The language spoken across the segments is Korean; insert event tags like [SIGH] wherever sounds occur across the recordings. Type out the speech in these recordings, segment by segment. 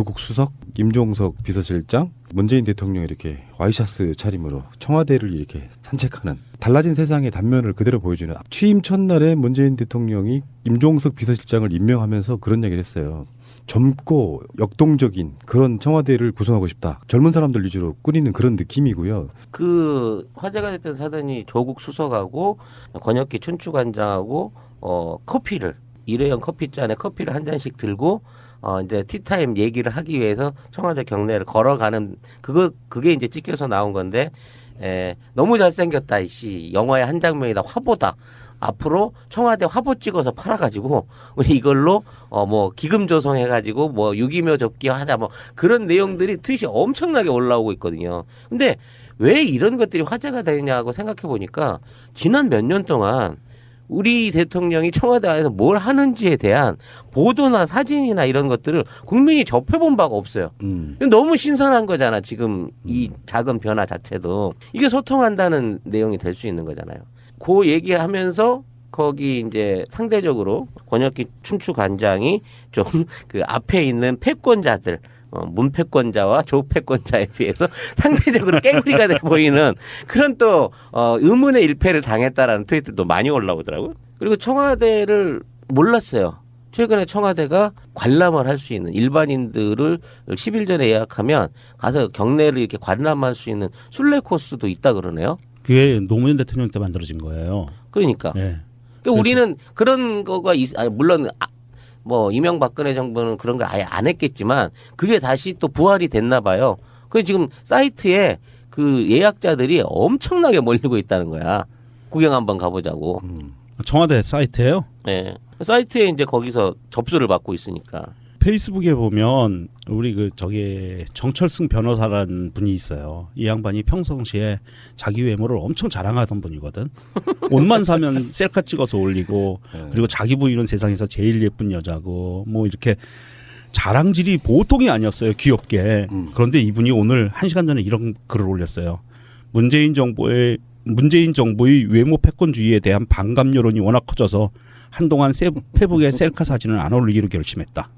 조국 수석, 임종석 비서실장, 문재인 대통령 이렇게 와이셔츠 차림으로 청와대를 이렇게 산책하는 달라진 세상의 단면을 그대로 보여주는 취임 첫날에 문재인 대통령이 임종석 비서실장을 임명하면서 그런 얘기를 했어요. 젊고 역동적인 그런 청와대를 구성하고 싶다. 젊은 사람들 위주로 꾸리는 그런 느낌이고요. 그 화제가 됐던 사단이 조국 수석하고 권혁기 춘추관장하고 어 커피를 일회용 커피잔에 커피를 한 잔씩 들고 어 이제 티타임 얘기를 하기 위해서 청와대 경내를 걸어가는 그거 그게 이제 찍혀서 나온 건데 에 너무 잘생겼다 이씨. 영화의 한 장면이다. 화보다. 앞으로 청와대 화보 찍어서 팔아가지고 [LAUGHS] 우리 이걸로 어 뭐 기금 조성해가지고 뭐 유기묘 접기 하자 뭐 그런 내용들이 트윗이 엄청나게 올라오고 있거든요. 근데 왜 이런 것들이 화제가 되냐고 생각해 보니까 지난 몇 년 동안 우리 대통령이 청와대 안에서 뭘 하는지에 대한 보도나 사진이나 이런 것들을 국민이 접해본 바가 없어요. 음. 너무 신선한 거잖아. 지금 이 작은 변화 자체도 이게 소통한다는 내용이 될 수 있는 거잖아요. 그 얘기하면서 거기 이제 상대적으로 권혁기 춘추 관장이 좀 [LAUGHS] 그 앞에 있는 패권자들 어, 문패권자와 조패권자에 비해서 [LAUGHS] 상대적으로 깨구리가 돼 보이는 그런 또 어, 의문의 일패를 당했다라는 트윗들도 많이 올라오더라고요. 그리고 청와대를 몰랐어요. 최근에 청와대가 관람을 할 수 있는 일반인들을 10일 전에 예약하면 가서 경내를 이렇게 관람할 수 있는 순례 코스도 있다 그러네요. 그게 노무현 대통령 때 만들어진 거예요. 그러니까. 예. 그러니까 우리는 그런 거가 있, 아니, 물론 아, 뭐 이명박근혜 정부는 그런 걸 아예 안 했겠지만 그게 다시 또 부활이 됐나 봐요. 그 지금 사이트에 그 예약자들이 엄청나게 몰리고 있다는 거야. 구경 한번 가보자고. 청와대 사이트예요. 예. 사이트에 이제 거기서 접수를 받고 있으니까. 페이스북에 보면 우리 그 저기 정철승 변호사라는 분이 있어요. 이 양반이 평상시에 자기 외모를 엄청 자랑하던 분이거든. [LAUGHS] 옷만 사면 셀카 찍어서 올리고 그리고 자기 부인은 세상에서 제일 예쁜 여자고 뭐 이렇게 자랑질이 보통이 아니었어요. 귀엽게. 그런데 이분이 오늘 한 시간 전에 이런 글을 올렸어요. 문재인 정부의 문재인 정부의 외모 패권주의에 대한 반감 여론이 워낙 커져서 한동안 세- 페북에 셀카 사진을 안 올리기로 결심했다.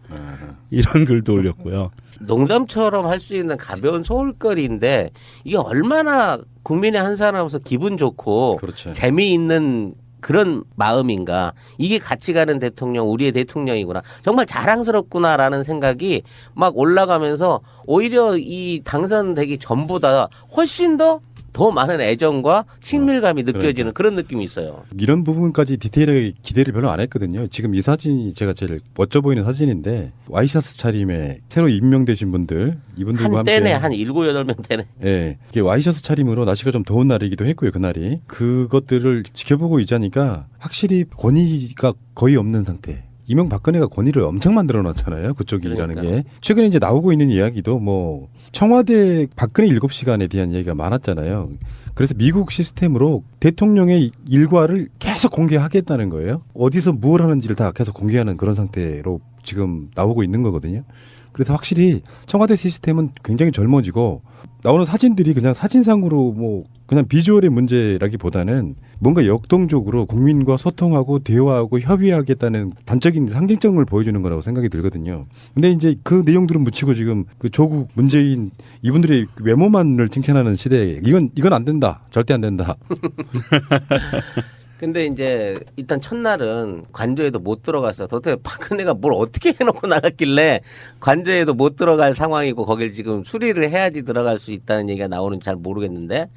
이런 글도 올렸고요. 농담처럼 할 수 있는 가벼운 소울거리인데 이게 얼마나 국민의 한 사람으로서 기분 좋고 그렇죠. 재미있는 그런 마음인가 이게 같이 가는 대통령 우리의 대통령이구나 정말 자랑스럽구나라는 생각이 막 올라가면서 오히려 이 당선되기 전보다 훨씬 더 더 많은 애정과 친밀감이 느껴지는 그런 느낌이 있어요. 이런 부분까지 디테일하게 기대를 별로 안 했거든요. 지금 이 사진이 제가 제일 멋져 보이는 사진인데 와이셔츠 차림에 새로 임명되신 분들 이분들과 함께 한때네 한 일곱 여덟 명 되네. 예, 이게 와이셔츠 차림으로 날씨가 좀 더운 날이기도 했고요, 그날이. 그것들을 지켜보고 있자니까 확실히 권위가 거의 없는 상태. 이명박근혜가 권위를 엄청 만들어 놨잖아요. 그쪽이라는 그러니까요. 게. 최근에 이제 나오고 있는 이야기도 뭐 청와대 박근혜 일곱 시간에 대한 얘기가 많았잖아요. 그래서 미국 시스템으로 대통령의 일과를 계속 공개하겠다는 거예요. 어디서 무엇 하는지를 다 계속 공개하는 그런 상태로 지금 나오고 있는 거거든요. 그래서 확실히 청와대 시스템은 굉장히 젊어지고 나오는 사진들이 그냥 사진상으로 뭐 그냥 비주얼의 문제라기보다는 뭔가 역동적으로 국민과 소통하고 대화하고 협의하겠다는 단적인 상징성을 보여주는 거라고 생각이 들거든요. 근데 이제 그 내용들은 묻히고 지금 그 조국 문재인 이분들의 외모만을 칭찬하는 시대에 이건 이건 안 된다. 절대 안 된다. [LAUGHS] 근데 이제 일단 첫날은 관저에도 못 들어갔어. 도대체 박근혜가 뭘 어떻게 해놓고 나갔길래 관저에도 못 들어갈 상황이고 거길 지금 수리를 해야지 들어갈 수 있다는 얘기가 나오는지 잘 모르겠는데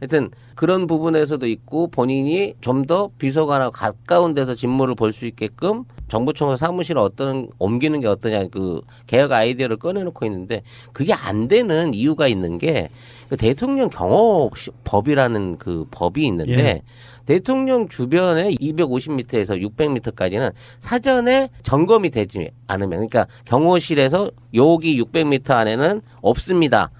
하여튼 그런 부분에서도 있고 본인이 좀 더 비서관하고 가까운 데서 직무를 볼 수 있게끔 정부청사 사무실을 어떤 옮기는 게 어떠냐 그 개혁 아이디어를 꺼내놓고 있는데 그게 안 되는 이유가 있는 게 그 대통령 경호 법이라는 그 법이 있는데 예. 대통령 주변에 250m에서 600m까지는 사전에 점검이 되지 않으면 그러니까 경호실에서 여기 600m 안에는 없습니다.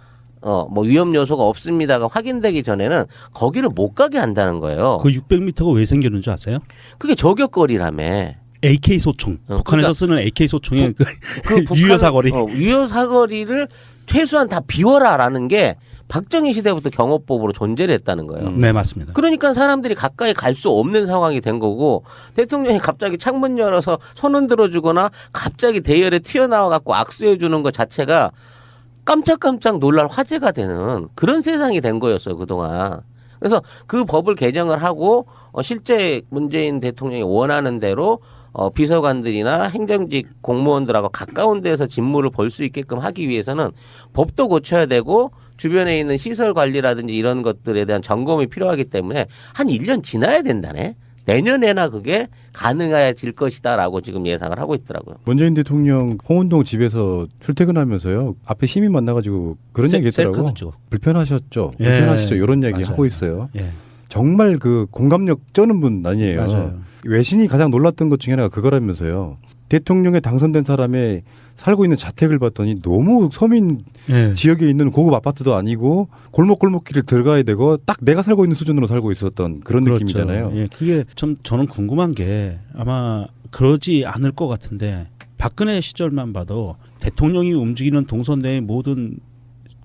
어, 뭐 위험 요소가 없습니다가 확인되기 전에는 거기를 못 가게 한다는 거예요. 그 600m가 왜 생겼는지 아세요? 그게 저격거리라며. AK 소총. 어, 북한에서 그러니까 쓰는 AK 소총의 그 그 북한- [LAUGHS] 유효 사거리. 어, 유효 사거리를 최소한 다 비워라라는 게 박정희 시대부터 경호법으로 존재를 했다는 거예요. 음. 네 맞습니다. 그러니까 사람들이 가까이 갈 수 없는 상황이 된 거고 대통령이 갑자기 창문 열어서 손 흔 들어 주거나 갑자기 대열에 튀어나와 갖고 악수해 주는 것 자체가 깜짝깜짝 놀랄 화제가 되는 그런 세상이 된 거였어요 그동안. 그래서 그 법을 개정을 하고 어, 실제 문재인 대통령이 원하는 대로 어, 비서관들이나 행정직 공무원들하고 가까운 데서 직무를 볼수 있게끔 하기 위해서는 법도 고쳐야 되고 주변에 있는 시설 관리라든지 이런 것들에 대한 점검이 필요하기 때문에 한 1년 지나야 된다네. 내년에나 그게 가능해질 것이다라고 지금 예상을 하고 있더라고요. 문재인 대통령 홍은동 집에서 출퇴근하면서요 앞에 시민 만나가지고 그런 셀- 얘기 했더라고 셀카도 찍었고. 불편하셨죠 예. 불편하시죠 이런 얘기 맞아요. 하고 있어요 예. 정말 그 공감력 쩌는 분 아니에요 맞아요. 외신이 가장 놀랐던 것 중에 하나가 그거라면서요 대통령에 당선된 사람의 살고 있는 자택을 봤더니 너무 서민 예. 지역에 있는 고급 아파트도 아니고 골목골목길을 들어가야 되고 딱 내가 살고 있는 수준으로 살고 있었던 그런 그렇죠. 느낌이잖아요. 예, 그게 좀 저는 궁금한 게 아마 그러지 않을 것 같은데 박근혜 시절만 봐도 대통령이 움직이는 동선 내의 모든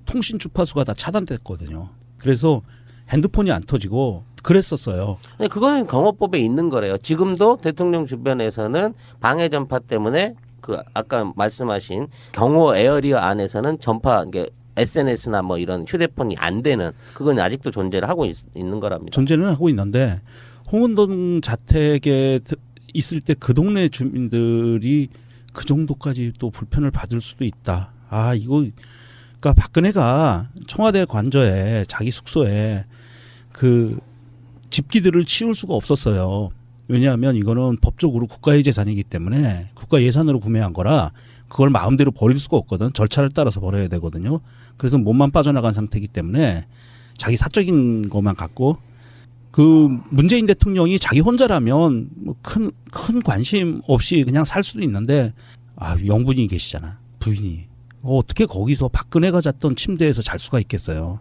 통신 주파수가 다 차단됐거든요. 그래서 핸드폰이 안 터지고 그랬었어요. 근데 그거는 경호법에 있는 거래요. 지금도 대통령 주변에서는 방해 전파 때문에 그 아까 말씀하신 경호 에어리어 안에서는 전파 이게 SNS나 뭐 이런 휴대폰이 안 되는 그건 아직도 존재를 하고 있, 는 거랍니다. 존재는 하고 있는데 홍은동 자택에 드- 있을 때 그 동네 주민들이 그 정도까지 또 불편을 받을 수도 있다. 아 이거 그러니까 박근혜가 청와대 관저에 자기 숙소에 그 집기들을 치울 수가 없었어요. 왜냐하면 이거는 법적으로 국가의 재산이기 때문에 국가 예산으로 구매한 거라 그걸 마음대로 버릴 수가 없거든. 절차를 따라서 버려야 되거든요. 그래서 몸만 빠져나간 상태이기 때문에 자기 사적인 것만 갖고 그 문재인 대통령이 자기 혼자라면 뭐큰큰 관심 없이 그냥 살 수도 있는데 아 영분이 계시잖아 부인이 어, 어떻게 거기서 박근혜가 잤던 침대에서 잘 수가 있겠어요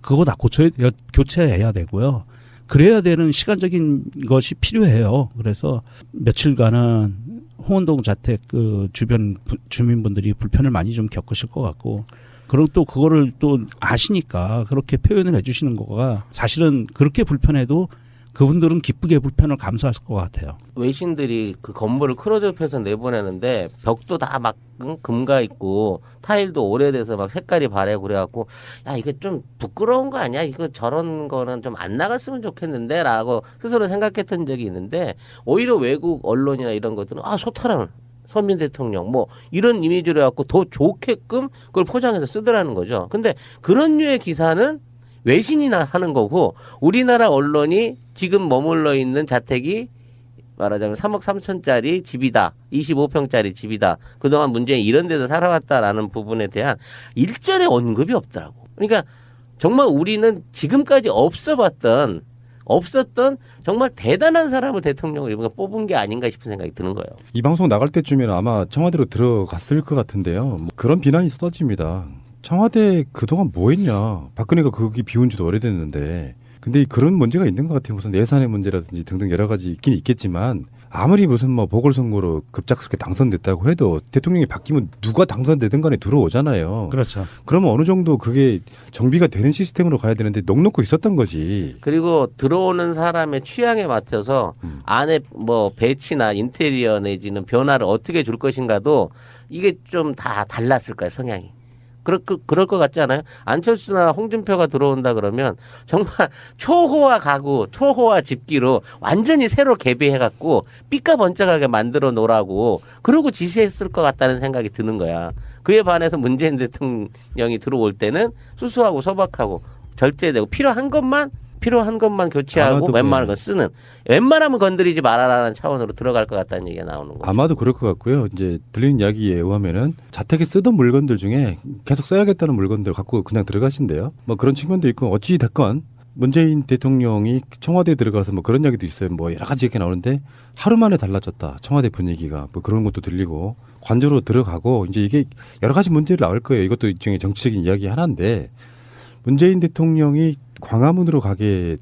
그거 다 고쳐 교체해야 되고요 그래야 되는 시간적인 것이 필요해요. 그래서 며칠간은 홍원동 자택 그 주변 부- 주민분들이 불편을 많이 좀 겪으실 것 같고 그리고 또 그거를 또 아시니까 그렇게 표현을 해주시는 거가 사실은 그렇게 불편해도 그분들은 기쁘게 불편을 감수할 것 같아요. 외신들이 그 건물을 크로즈업해서 내보내는데 벽도 다 막 금가 있고 타일도 오래돼서 막 색깔이 바래고 그래갖고 야 이게 좀 부끄러운 거 아니야? 이거 저런 거는 좀 안 나갔으면 좋겠는데라고 스스로 생각했던 적이 있는데 오히려 외국 언론이나 이런 것들은 아 소탈한 서민 대통령 뭐 이런 이미지로 해갖고 더 좋게끔 그걸 포장해서 쓰더라는 거죠. 근데 그런 류의 기사는 외신이나 하는 거고 우리나라 언론이 지금 머물러 있는 자택이 말하자면 3억 3천짜리 집이다. 25평짜리 집이다. 그동안 문재인 이런 데서 살아왔다라는 부분에 대한 일절의 언급이 없더라고. 그러니까 정말 우리는 지금까지 없어봤던 없었던 정말 대단한 사람을 대통령으로 이번에 뽑은 게 아닌가 싶은 생각이 드는 거예요. 이 방송 나갈 때쯤에는 아마 청와대로 들어갔을 것 같은데요. 뭐 그런 비난이 쏟아집니다. 청와대 그동안 뭐 했냐. 박근혜가 거기 비운 지도 오래됐는데. 근데 그런 문제가 있는 것 같아요. 무슨 예산의 문제라든지 등등 여러 가지 있긴 있겠지만 아무리 무슨 뭐 보궐선거로 급작스럽게 당선됐다고 해도 대통령이 바뀌면 누가 당선되든 간에 들어오잖아요. 그렇죠. 그러면 어느 정도 그게 정비가 되는 시스템으로 가야 되는데 넉넉고 있었던 거지. 그리고 들어오는 사람의 취향에 맞춰서 음. 안에 뭐 배치나 인테리어 내지는 변화를 어떻게 줄 것인가도 이게 좀 다 달랐을 거예요 성향이. 그럴, 그- 그럴 것 같지 않아요? 안철수나 홍준표가 들어온다 그러면 정말 [LAUGHS] 초호화 가구, 초호화 집기로 완전히 새로 개비해갖고 삐까번쩍하게 만들어 놓으라고 그러고 지시했을 것 같다는 생각이 드는 거야. 그에 반해서 문재인 대통령이 들어올 때는 수수하고 소박하고 절제되고 필요한 것만 필요한 것만 교체하고 웬만한 그- 건 쓰는 웬만하면 건드리지 말아라는 차원으로 들어갈 것 같다는 얘기가 나오는 거죠. 아마도 그럴 것 같고요. 이제 들리는 이야기에 의하면은 자택에 쓰던 물건들 중에 계속 써야겠다는 물건들 갖고 그냥 들어가신대요. 뭐 그런 측면도 있고 어찌 됐건 문재인 대통령이 청와대에 들어가서 뭐 그런 이야기도 있어요. 뭐 여러 가지 얘기 나오는데 하루 만에 달라졌다. 청와대 분위기가 뭐 그런 것도 들리고 관저로 들어가고 이제 이게 여러 가지 문제를 나올 거예요. 이것도 일종의 정치적인 이야기 하나인데 문재인 대통령이 광화문으로 가게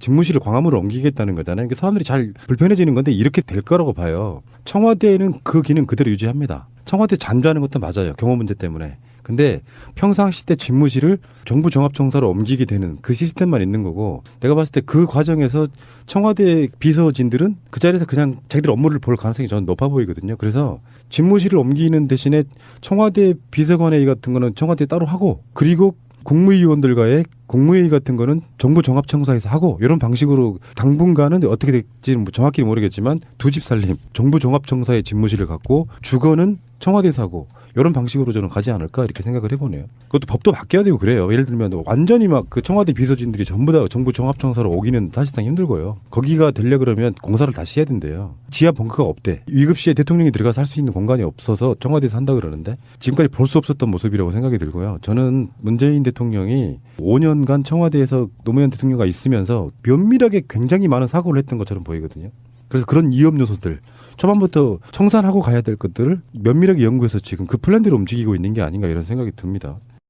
집무실을 광화문으로 옮기겠다는 거잖아요. 그러니까 사람들이 잘 불편해지는 건데 이렇게 될 거라고 봐요. 청와대는 그 기능 그대로 유지합니다. 청와대 잠자는 것도 맞아요. 경호 문제 때문에. 근데 평상시 때 집무실을 정부 종합청사로 옮기게 되는 그 시스템만 있는 거고 내가 봤을 때 그 과정에서 청와대 비서진들은 그 자리에서 그냥 자기들 업무를 볼 가능성이 저는 높아 보이거든요. 그래서 집무실을 옮기는 대신에 청와대 비서관회의 같은 거는 청와대에 따로 하고 그리고 국무위원들과의 국무회의 같은 거는 정부 종합청사에서 하고 이런 방식으로 당분간은 어떻게 될지는 뭐 정확히 모르겠지만 두 집 살림 정부 종합청사의 집무실을 갖고 주거는 청와대에서 하고 이런 방식으로 저는 가지 않을까 이렇게 생각을 해보네요. 그것도 법도 바뀌어야 되고 그래요. 예를 들면 완전히 막 그 청와대 비서진들이 전부 다 정부 종합청사로 오기는 사실상 힘들고요. 거기가 되려 그러면 공사를 다시 해야 된대요. 지하 벙커가 없대. 위급 시에 대통령이 들어가서 할 수 있는 공간이 없어서 청와대에서 한다 그러는데 지금까지 볼 수 없었던 모습이라고 생각이 들고요. 저는 문재인 대통령이 5년간 청와대에서 노무현 대통령과 있으면서 면밀하게 굉장히 많은 사고를 했던 것처럼 보이거든요. 그래서 그런 위험 요소들 초반부터 청산하고 가야 될 것들을 면밀하게 연구해서 지금 그 플랜대로 움직이고 있는 게 아닌가 이런 생각이 듭니다.